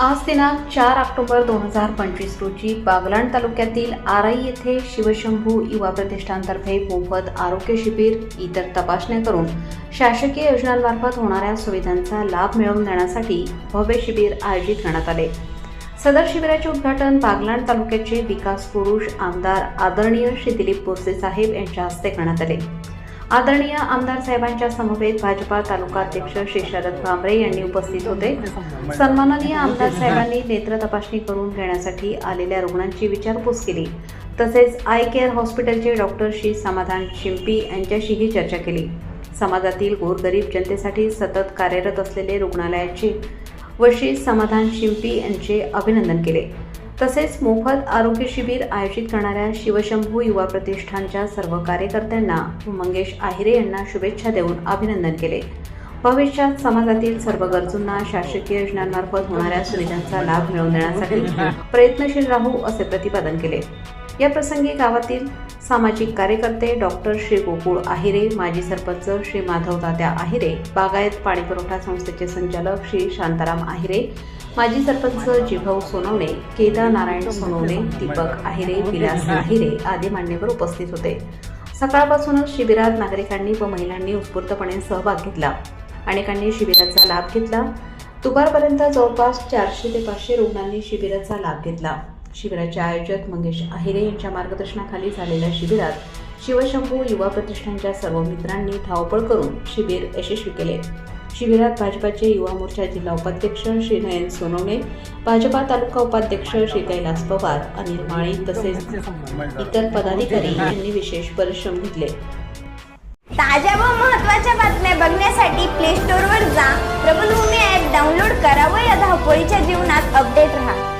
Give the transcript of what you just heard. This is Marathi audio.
आज दिनांक चार ऑक्टोबर दोन हजार पंचवीस रोजी बागलाण तालुक्यातील आराई येथे शिवशंभू युवा प्रतिष्ठानतर्फे मोफत आरोग्य शिबिर इतर तपासण्या करून शासकीय योजनांमार्फत होणाऱ्या सुविधांचा लाभ मिळवून देण्यासाठी भव्य शिबिर आयोजित करण्यात आले. सदर शिबिराचे उद्घाटन बागलाण तालुक्याचे विकास पुरुष आमदार आदरणीय श्री दिलीप बोरसे साहेब यांच्या हस्ते करण्यात आले. आदरणीय आमदार साहेबांच्या समवेत भाजपा तालुका अध्यक्ष श्री शरद भांबरे यांनी उपस्थित होते. सन्माननीय आमदार साहेबांनी नेत्र तपासणी करून घेण्यासाठी आलेल्या रुग्णांची विचारपूस केली. तसेच आय केअर हॉस्पिटलचे डॉक्टर श्री समाधान शिंपी यांच्याशीही चर्चा केली. समाजातील गोरगरीब जनतेसाठी सतत कार्यरत असलेले रुग्णालयाचे व श्री समाधान शिंपी यांचे अभिनंदन केले. तसेच मोफत आरोग्य शिबिर आयोजित करणाऱ्या शिवशंभू युवा प्रतिष्ठानच्या सर्व कार्यकर्त्यांना मंगेश आहिरे यांना शुभेच्छा देऊन अभिनंदन केले. भविष्यात समाजातील सर्व गरजूंना शासकीय योजनांमार्फत होणाऱ्या सुविधांचा लाभ मिळवून देण्यासाठी प्रयत्नशील राहू असे प्रतिपादन केले. या प्रसंगी गावातील सामाजिक कार्यकर्ते डॉक्टर श्री गोकुळ आहिरे माजी सरपंच श्री माधव तात्या आहिरे बागायत पाणीपुरवठा संस्थेचे संचालक श्री शांताराम आहिरे माजी सरपंच जिभाऊ सोनवणे केदार नारायण सोनवणे दीपक आहिरे विलास आहिरे आदी मान्यवर उपस्थित होते. सकाळपासूनच शिबिरात नागरिकांनी व महिलांनी उत्स्फूर्तपणे सहभाग घेतला. अनेकांनी शिबिराचा लाभ घेतला. दुपारपर्यंत जवळपास चारशे ते पाचशे रुग्णांनी शिबिराचा लाभ घेतला. शिबिराचे आयोजक मंगेश आहिरे यांच्या मार्गदर्शनाखाली झालेल्या शिबिरात शिवशंभू युवा प्रतिष्ठानच्या सर्व मित्रांनी धावपळ करून शिबिर यशस्वी केले. शिबिरात भाजपाचे युवा मोर्चा जिल्हा उपाध्यक्ष श्री नयन सोनवणे भाजपा तालुका उपाध्यक्ष श्री कैलास पवार अनिल माळी तसेच इतर पदाधिकारी यांनी विशेष परिश्रम घेतले. ताज्या व महत्त्वाच्या बातम्या बघण्यासाठी प्ले स्टोअरवर जा. प्रबलभूमी ॲप डाउनलोड करा व या धावपळीच्या जीवनात अपडेट राहा.